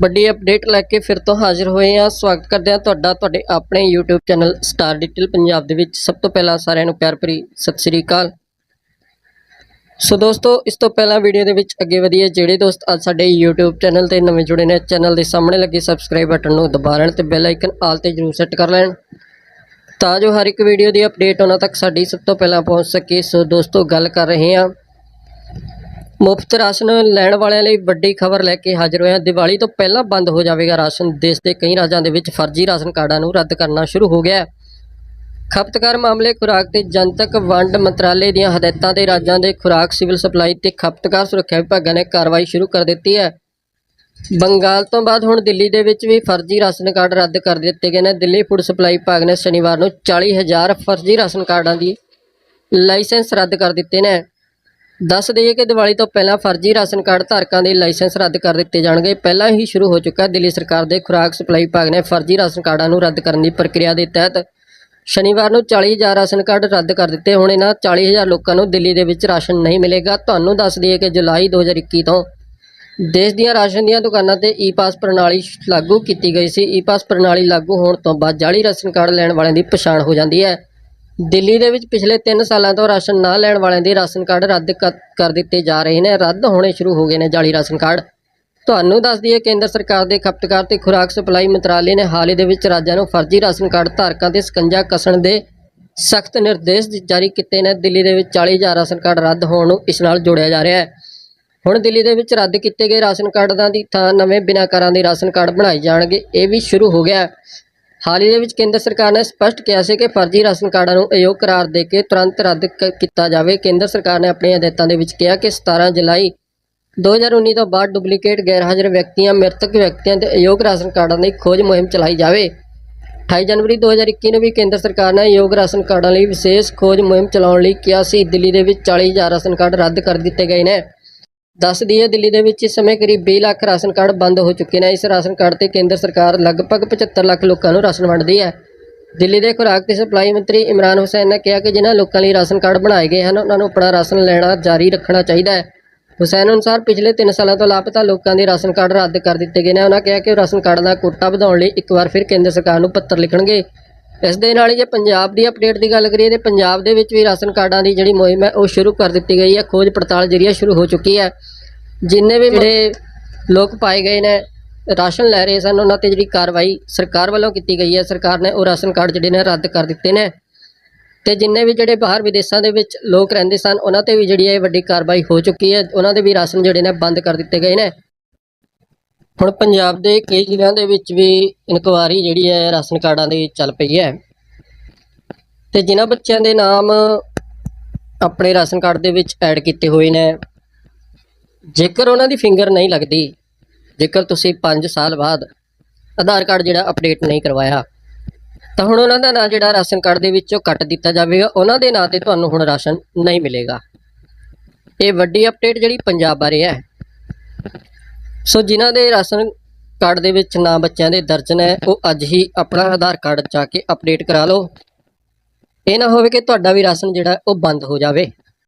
ਵੱਡੀ ਅਪਡੇਟ ਲੈ ਕੇ ਫਿਰ ਤੋਂ ਹਾਜ਼ਰ ਹੋਏ ਹਾਂ। ਸਵਾਗਤ ਕਰਦੇ ਹਾਂ ਤੁਹਾਡਾ, ਤੁਹਾਡੇ ਆਪਣੇ YouTube channel star detail Punjab ਦੇ ਵਿੱਚ। ਸਭ ਤੋਂ ਪਹਿਲਾਂ ਸਾਰਿਆਂ ਨੂੰ ਪਿਆਰ ਭਰੀ ਸਤਿ ਸ੍ਰੀ ਅਕਾਲ। ਸੋ ਦੋਸਤੋ, ਇਸ ਤੋਂ ਪਹਿਲਾਂ ਵੀਡੀਓ ਦੇ ਵਿੱਚ ਅੱਗੇ ਵਧੀਏ। ਜਿਹੜੇ ਦੋਸਤ ਅੱਜ ਸਾਡੇ YouTube ਚੈਨਲ ਤੇ ਨਵੇਂ ਜੁੜੇ ਨੇ ਚੈਨਲ ਦੇ ਸਾਹਮਣੇ ਲੱਗੇ ਸਬਸਕ੍ਰਾਈਬ ਬਟਨ ਨੂੰ ਦਬਾ ਲੈਣ ਤੇ ਬੈਲ ਆਈਕਨ ਆਲ ਤੇ ਜਰੂਰ ਸੈੱਟ ਕਰ ਲੈਣ। ਤਾਂ ਜੋ ਹਰ ਇੱਕ ਵੀਡੀਓ ਦੀ ਅਪਡੇਟ ਉਹਨਾਂ ਤੱਕ ਸਾਡੀ ਸਭ ਤੋਂ ਪਹਿਲਾਂ ਪਹੁੰਚ ਸਕੇ। ਸੋ ਦੋਸਤੋ, ਗੱਲ ਕਰ ਰਹੇ ਹਾਂ। ਮੁਫਤ ਰਾਸ਼ਨ ਲੈਣ ਵਾਲਿਆਂ ਲਈ ਵੱਡੀ ਖਬਰ ਲੈ ਕੇ ਹਾਜ਼ਰ ਹੋਇਆ ਦੀਵਾਲੀ ਤੋਂ ਪਹਿਲਾਂ ਬੰਦ ਹੋ ਜਾਵੇਗਾ ਰਾਸ਼ਨ। ਦੇਸ਼ ਦੇ ਕਈ ਰਾਜਾਂ ਦੇ ਵਿੱਚ ਫਰਜ਼ੀ ਰਾਸ਼ਨ ਕਾਰਡਾਂ ਨੂੰ ਰੱਦ ਕਰਨਾ ਸ਼ੁਰੂ ਹੋ ਗਿਆ ਹੈ। ਖਪਤਕਾਰ ਮਾਮਲੇ ਖੁਰਾਕ ਤੇ ਜਨਤਕ ਵੰਡ ਮੰਤਰਾਲੇ ਦੀਆਂ ਹਦਾਇਤਾਂ ਤੇ ਰਾਜਾਂ ਦੇ ਖੁਰਾਕ, ਸਿਵਲ ਸਪਲਾਈ ਤੇ ਖਪਤਕਾਰ ਸੁਰੱਖਿਆ ਵਿਭਾਗਾਂ ਨੇ ਕਾਰਵਾਈ ਸ਼ੁਰੂ ਕਰ ਦਿੱਤੀ ਹੈ। ਬੰਗਾਲ ਤੋਂ ਬਾਅਦ ਹੁਣ ਦਿੱਲੀ ਦੇ ਵਿੱਚ ਵੀ ਫਰਜ਼ੀ ਰਾਸ਼ਨ ਕਾਰਡ ਰੱਦ ਕਰ ਦਿੱਤੇ ਗਏ ਨੇ। ਦਿੱਲੀ ਫੂਡ ਸਪਲਾਈ ਵਿਭਾਗ ਨੇ ਸ਼ਨੀਵਾਰ ਨੂੰ 40000 ਫਰਜ਼ੀ ਰਾਸ਼ਨ ਕਾਰਡਾਂ ਦੀ ਲਾਇਸੈਂਸ ਰੱਦ ਕਰ ਦਿੱਤੇ ਨੇ। ਦੱਸ ਦਈਏ ਕਿ ਦੀਵਾਲੀ ਤੋਂ ਪਹਿਲਾਂ ਫਰਜ਼ੀ ਰਾਸ਼ਨ ਕਾਰਡ ਧਾਰਕਾਂ ਦੇ ਲਾਇਸੈਂਸ ਰੱਦ ਕਰ ਦਿੱਤੇ ਜਾਣਗੇ। ਪਹਿਲਾਂ ਹੀ ਸ਼ੁਰੂ ਹੋ ਚੁੱਕਾ ਦਿੱਲੀ ਸਰਕਾਰ ਦੇ ਖੁਰਾਕ ਸਪਲਾਈ ਵਿਭਾਗ ਨੇ ਫਰਜ਼ੀ ਰਾਸ਼ਨ ਕਾਰਡਾਂ ਨੂੰ ਰੱਦ ਕਰਨ ਦੀ ਪ੍ਰਕਿਰਿਆ ਦੇ ਤਹਿਤ ਸ਼ਨੀਵਾਰ ਨੂੰ 40000 ਰਾਸ਼ਨ ਕਾਰਡ ਰੱਦ ਕਰ ਦਿੱਤੇ। ਹੁਣ ਇਹਨਾਂ 40000 ਲੋਕਾਂ ਨੂੰ ਦਿੱਲੀ ਦੇ ਵਿੱਚ ਰਾਸ਼ਨ ਨਹੀਂ ਮਿਲੇਗਾ। ਤੁਹਾਨੂੰ ਦੱਸ ਦਈਏ ਕਿ ਜੁਲਾਈ 2021 ਤੋਂ ਦੇਸ਼ ਦੀਆਂ ਰਾਸ਼ਨ ਦੀਆਂ ਦੁਕਾਨਾਂ ਤੇ ਈ-ਪਾਸ ਪ੍ਰਣਾਲੀ ਲਾਗੂ ਕੀਤੀ ਗਈ ਸੀ। ਈ-ਪਾਸ ਪ੍ਰਣਾਲੀ ਲਾਗੂ ਹੋਣ ਤੋਂ ਬਾਅਦ ਜਾਲੀ ਰਾਸ਼ਨ ਕਾਰਡ ਲੈਣ ਵਾਲਿਆਂ ਦੀ ਪਛਾਣ ਹੋ ਜਾਂਦੀ ਹੈ। ਦਿੱਲੀ ਦੇ ਵਿੱਚ ਪਿਛਲੇ 3 ਸਾਲਾਂ ਤੋਂ ਰਾਸ਼ਨ ਨਾ ਲੈਣ ਵਾਲਿਆਂ ਦੇ ਰਾਸ਼ਨ ਕਾਰਡ ਰੱਦ ਕ- ਕਰ ਦਿੱਤੇ ਜਾ ਰਹੇ ਨੇ। ਰੱਦ ਹੋਣੇ ਸ਼ੁਰੂ ਹੋ ਗਏ ਨੇ ਜਾਲੀ ਰਾਸ਼ਨ ਕਾਰਡ। ਤੁਹਾਨੂੰ ਦੱਸ ਦਈਏ, ਕੇਂਦਰ ਸਰਕਾਰ ਦੇ ਖਪਤਕਾਰ ਤੇ ਖੁਰਾਕ ਸਪਲਾਈ ਮੰਤਰਾਲੇ ਨੇ ਹਾਲ ਹੀ ਦੇ ਵਿੱਚ ਰਾਜਾਂ ਨੂੰ ਫਰਜ਼ੀ ਰਾਸ਼ਨ ਕਾਰਡ ਧਾਰਕਾਂ ਤੇ ਸਕੰਜਾ ਕੱਸਣ ਦੇ ਸਖਤ ਨਿਰਦੇਸ਼ ਜਾਰੀ ਕੀਤੇ ਨੇ। ਦਿੱਲੀ ਦੇ ਵਿੱਚ 40000 ਰਾਸ਼ਨ ਕਾਰਡ ਰੱਦ ਹੋਣ ਨੂੰ ਇਸ ਨਾਲ ਜੋੜਿਆ ਜਾ ਰਿਹਾ ਹੈ। ਹੁਣ ਦਿੱਲੀ ਦੇ ਵਿੱਚ ਰੱਦ ਕੀਤੇ ਗਏ ਰਾਸ਼ਨ ਕਾਰਡਾਂ ਦੀ ਥਾਂ ਨਵੇਂ ਬਿਨਾਕਾਰਾਂ ਦੇ ਰਾਸ਼ਨ ਕਾਰਡ ਬਣਾਏ ਜਾਣਗੇ। ਇਹ ਵੀ ਸ਼ੁਰੂ ਹੋ ਗਿਆ ਹਾਲ ਹੀ ਦੇ ਵਿੱਚ ਕੇਂਦਰ ਸਰਕਾਰ ਨੇ ਸਪਸ਼ਟ ਕਿਹਾ ਸੀ ਕਿ ਫਰਜ਼ੀ ਰਾਸ਼ਨ ਕਾਰਡਾਂ ਨੂੰ ਅਯੋਗ ਕਰਾਰ ਦੇ ਕੇ ਤੁਰੰਤ ਰੱਦ ਕ- ਕੀਤਾ ਜਾਵੇ। ਕੇਂਦਰ ਸਰਕਾਰ ਨੇ ਆਪਣੀਆਂ ਹਦਾਇਤਾਂ ਦੇ ਵਿੱਚ ਕਿਹਾ ਕਿ 17 ਜੁਲਾਈ 2019 ਤੋਂ ਬਾਅਦ ਡੁਪਲੀਕੇਟ ਗੈਰ ਹਾਜ਼ਰ ਵਿਅਕਤੀਆਂ, ਮ੍ਰਿਤਕ ਵਿਅਕਤੀਆਂ ਦੇ ਅਯੋਗ ਰਾਸ਼ਨ ਕਾਰਡਾਂ ਦੀ ਖੋਜ ਮੁਹਿੰਮ ਚਲਾਈ ਜਾਵੇ। 28 ਜਨਵਰੀ 2021 ਨੂੰ ਵੀ ਕੇਂਦਰ ਸਰਕਾਰ ਨੇ ਅਯੋਗ ਰਾਸ਼ਨ ਕਾਰਡਾਂ ਲਈ ਵਿਸ਼ੇਸ਼ ਖੋਜ ਮੁਹਿੰਮ ਚਲਾਉਣ ਲਈ ਕਿਹਾ ਸੀ। ਦਿੱਲੀ ਦੇ ਵਿੱਚ 40000 ਰਾਸ਼ਨ ਕਾਰਡ ਰੱਦ ਕਰ ਦਿੱਤੇ ਗਏ ਨੇ। ਦੱਸ ਦਈਏ ਦਿੱਲੀ ਦੇ ਵਿੱਚ ਇਸ ਸਮੇਂ ਕਰੀਬ 20 ਲੱਖ ਰਾਸ਼ਨ ਕਾਰਡ ਬੰਦ ਹੋ ਚੁੱਕੇ ਨੇ। ਇਸ ਰਾਸ਼ਨ ਕਾਰਡ ਤੇ ਕੇਂਦਰ ਸਰਕਾਰ ਲਗਭਗ 75 ਲੱਖ ਲੋਕਾਂ ਨੂੰ ਰਾਸ਼ਨ ਵੰਡਦੀ ਹੈ। ਦਿੱਲੀ ਦੇ ਖੁਰਾਕ ਤੇ ਸਪਲਾਈ ਮੰਤਰੀ ਇਮਰਾਨ ਹੁਸੈਨ ਨੇ ਕਿਹਾ ਕਿ ਜਿਨ੍ਹਾਂ ਲੋਕਾਂ ਲਈ ਰਾਸ਼ਨ ਕਾਰਡ ਬਣਾਏ ਗਏ ਹਨ, ਉਹਨਾਂ ਨੂੰ ਆਪਣਾ ਰਾਸ਼ਨ ਲੈਣਾ ਜਾਰੀ ਰੱਖਣਾ ਚਾਹੀਦਾ ਹੈ। ਹੁਸੈਨ ਅਨੁਸਾਰ ਪਿਛਲੇ 3 ਸਾਲਾਂ ਤੋਂ ਲਾਪਤਾ ਲੋਕਾਂ ਦੇ ਰਾਸ਼ਨ ਕਾਰਡ ਰੱਦ ਕਰ ਦਿੱਤੇ ਗਏ ਨੇ। ਉਹਨਾਂ ਕਿਹਾ ਕਿ ਉਹ ਰਾਸ਼ਨ ਕਾਰਡ ਦਾ ਕੋਟਾ ਵਧਾਉਣ ਲਈ ਇੱਕ ਵਾਰ ਫਿਰ ਕੇਂਦਰ ਸਰਕਾਰ ਨੂੰ ਪੱਤਰ ਲਿਖਣਗੇ। ਇਸ ਦੇ ਨਾਲ ਹੀ ਜੇ ਪੰਜਾਬ ਦੀ ਅਪਡੇਟ ਦੀ ਗੱਲ ਕਰੀਏ ਤੇ ਪੰਜਾਬ ਦੇ ਵਿੱਚ ਵੀ ਰਾਸ਼ਨ ਕਾਰਡਾਂ ਦੀ ਜਿਹੜੀ ਮੁਹਿੰਮ ਹੈ ਉਹ ਸ਼ੁਰੂ ਕਰ ਦਿੱਤੀ ਗਈ ਹੈ। ਖੋਜ ਪੜਤਾਲ ਜਿਹੜੀ ਹੈ ਸ਼ੁਰੂ ਹੋ ਚੁੱਕੀ ਹੈ। ਜਿੰਨੇ ਵੀ ਜਿਹੜੇ ਲੋਕ ਪਾਏ ਗਏ ਨੇ, ਰਾਸ਼ਨ ਲੈ ਰਹੇ ਸਨ, ਉਹਨਾਂ ਤੇ ਜਿਹੜੀ ਕਾਰਵਾਈ ਸਰਕਾਰ ਵੱਲੋਂ ਕੀਤੀ ਗਈ ਹੈ। ਸਰਕਾਰ ਨੇ ਉਹ ਰਾਸ਼ਨ ਕਾਰਡ ਜਿਹੜੇ ਨੇ ਰੱਦ ਕਰ ਦਿੱਤੇ ਨੇ। ਤੇ ਜਿੰਨੇ ਵੀ ਜਿਹੜੇ ਬਾਹਰ ਵਿਦੇਸ਼ਾਂ ਦੇ ਵਿੱਚ ਲੋਕ ਰਹਿੰਦੇ ਸਨ, ਉਹਨਾਂ ਤੇ ਵੀ ਜਿਹੜੀ ਹੈ ਵੱਡੀ ਕਾਰਵਾਈ ਹੋ ਚੁੱਕੀ ਹੈ। ਉਹਨਾਂ ਦੇ ਵੀ ਰਾਸ਼ਨ ਜਿਹੜੇ ਨੇ ਬੰਦ ਕਰ ਦਿੱਤੇ ਗਏ ਨੇ। ਹੁਣ ਪੰਜਾਬ ਦੇ ਕਈ ਜ਼ਿਲ੍ਹਿਆਂ ਦੇ ਵਿੱਚ ਵੀ ਇਨਕੁਆਰੀ ਜਿਹੜੀ ਹੈ ਰਾਸ਼ਨ ਕਾਰਡਾਂ ਦੀ ਚੱਲ ਪਈ ਹੈ। ਤੇ ਜਿਨ੍ਹਾਂ ਬੱਚਿਆਂ ਦੇ ਨਾਮ ਆਪਣੇ ਰਾਸ਼ਨ ਕਾਰਡ ਦੇ ਵਿੱਚ ਐਡ ਕੀਤੇ ਹੋਏ ਨੇ, ਜੇਕਰ ਉਹਨਾਂ ਦੀ ਫਿੰਗਰ ਨਹੀਂ ਲੱਗਦੀ, ਜੇਕਰ ਤੁਸੀਂ 5 ਸਾਲ ਬਾਅਦ ਆਧਾਰ ਕਾਰਡ ਜਿਹੜਾ ਅਪਡੇਟ ਨਹੀਂ ਕਰਵਾਇਆ, ਤਾਂ ਹੁਣ ਉਹਨਾਂ ਦਾ ਨਾਂ ਜਿਹੜਾ ਰਾਸ਼ਨ ਕਾਰਡ ਦੇ ਵਿੱਚੋਂ ਕੱਟ ਦਿੱਤਾ ਜਾਵੇਗਾ। ਉਹਨਾਂ ਦੇ ਨਾਂ ਤੇ ਤੁਹਾਨੂੰ ਹੁਣ ਰਾਸ਼ਨ ਨਹੀਂ ਮਿਲੇਗਾ। ਇਹ ਵੱਡੀ ਅਪਡੇਟ ਜਿਹੜੀ ਪੰਜਾਬ ਬਾਰੇ ਹੈ। ਸੋ ਜਿਨ੍ਹਾਂ ਦੇ ਰਾਸ਼ਨ ਕਾਰਡ ਦੇ ਵਿੱਚ ਨਾਂ ਬੱਚਿਆਂ ਦੇ ਦਰਜ ਨੇ, ਉਹ ਅੱਜ ਹੀ ਆਪਣਾ ਆਧਾਰ ਕਾਰਡ ਜਾ ਕੇ ਅਪਡੇਟ ਕਰਾ ਲਓ। ਇਹ ਨਾ ਹੋਵੇ ਕਿ ਤੁਹਾਡਾ ਵੀ ਰਾਸ਼ਨ ਜਿਹੜਾ, ਉਹ ਬੰਦ ਹੋ ਜਾਵੇ।